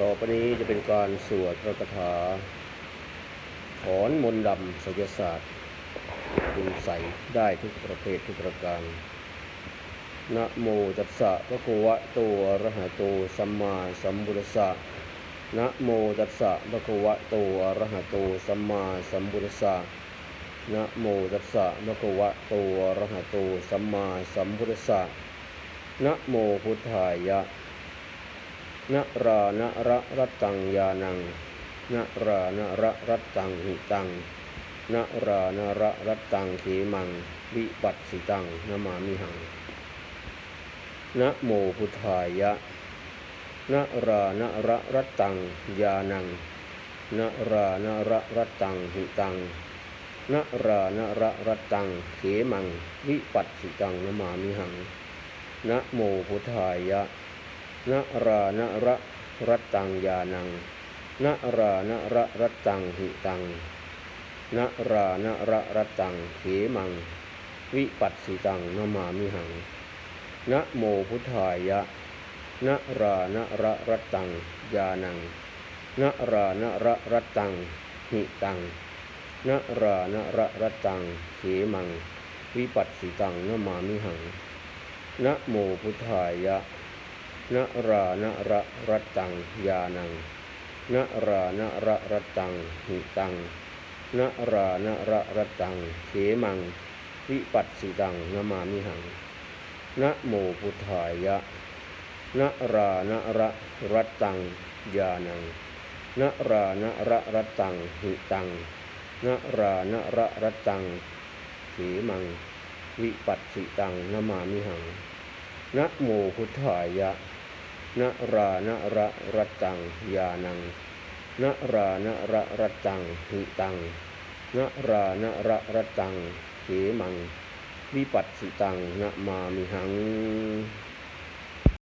ต่อไปนี้จะเป็นการสวดพระคาถาถอนมนต์ดำศิลศาสตร์คุณใสได้ทุกประเภททุกประการนะโมตัสสะพระควะโตอะระหะโตสัมมาสัมพุทธัสสะนะโมตัสสะพระควะโตอะระหะโตสัมมาสัมพุทธัสสะนะโมตัสสะพระคะวะโตอะระหะโตสัมมาสัมพุทธัสสะนะโมพุทธายะ นะรานะระรัตตังยานังนะรานะระรัตตังหิตังนะรานะระรัตตังเขมัง วิปัสสิตังนมามิหังนะโมพุทธายะนะรานะระรัตตังยานังนะรานะระรัตตังหิตังนะรานะระรัตตังเขมัง วิปัสสิตังนมามิหังนะโมพุทธายะ นะรานะระรัตตังยานังนะรานะระรัตตังหิตังนะรานะระรัตตังเขมัง วิปัสสิตังนามามิหังนะโมพุทธายะนะรานะระรัตตังยานังนะรานะระรัตตังหิตังนะรานะระรัตตังเขมัง วิปัสสิตังนมามิหังนะโมพุทธายะ นะรานะระรัตตังยานังนะรานะระรัตตังหิตังนะรานะระรัตตังเขมัง วิปัสสิตังนามามิหังนะโมพุทธายะนะรานะระรัตตังยานังนะรานะระรัตตังหิตังนะรานะระรัตตังเขมัง วิปัสสิตังนามามิหังนะโมพุทธายะ นะรานะระรัตังยานังนะรานะระรัตังหิตังนะรานะระรัตตังเขมัง วิปัสสิตังนะมามิหัง